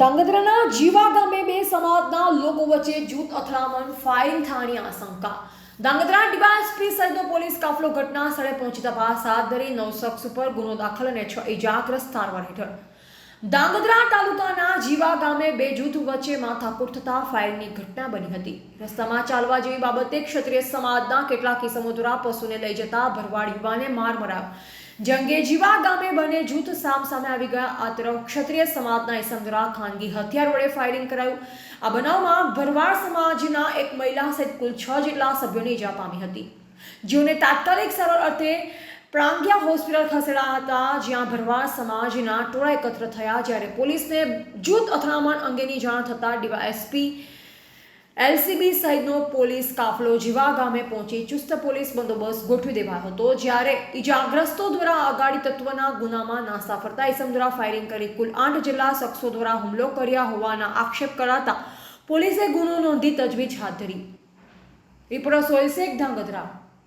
ધાંગધ્રાના જીવા ગામે બે સમાજના લોકો વચ્ચે જૂથ અથડામણ, ફાયરિંગ થવાની આશંકા. ધાંગધ્રા ડીવાયએસપી સહિતનો પોલીસ કાફલો ઘટના સ્થળે પહોંચી તપાસ હાથ ધરી નવ શખ્સ ઉપર ગુનો દાખલ અને છ ઇજાગ્રસ્ત સારવાર હેઠળ. ધાંગધ્રા તાલુકાના જીવા ગામે બે જૂથ વચ્ચે માથાકૂટ થતા ફાયરની ઘટના બની હતી. રસ્તામાં ચાલવા જેવી બાબતે ક્ષત્રિય સમાજના કેટલાક કિસમો દ્વારા પશુને લઈ જતા ભરવાડ યુવાને માર મરાવ જંગે જીવા ગામે બંને જૂથ સામ સામે આવી ગયા. આ તરફ ક્ષત્રિય સમાજના ઇસમ દ્વારા ખાનગી હથિયાર વડે ફાયરિંગ કરાયું. આ બનાવમાં ભરવાડ સમાજના એક મહિલા સહિત કુલ છ જેટલા સભ્યોને ઈજા પામી હતી. જેઓને તાત્કાલિક સારવાર અર્થે પ્રાંગ્યા હોસ્પિટલ ખસેડાયા હતા, જ્યાં ભરવાડ સમાજના ટોળા એકત્ર થયા જ્યારે પોલીસને જૂથ અથડામણ અંગેની જાણ થતાં ડીવાયએસપી એલસીબી સહિતનો પોલીસ કાફલો જીવા ગામે પહોંચી ચુસ્ત પોલીસ બંદોબસ્ત ગોઠવી દેવાયો હતો. જ્યારે ઇજાગ્રસ્તો દ્વારા અગાડી તત્વના ગુનામાં નાસા ફરતા ઇસમ દ્વારા ફાયરિંગ કરી કુલ આઠ જેટલા શખ્સો દ્વારા હુમલો કર્યા હોવાના આક્ષેપ કરાતા પોલીસે ગુનો નોંધી તજવીજ હાથ ધરી. રિપોર્ટર સોયસેક ધાંગધ્રા.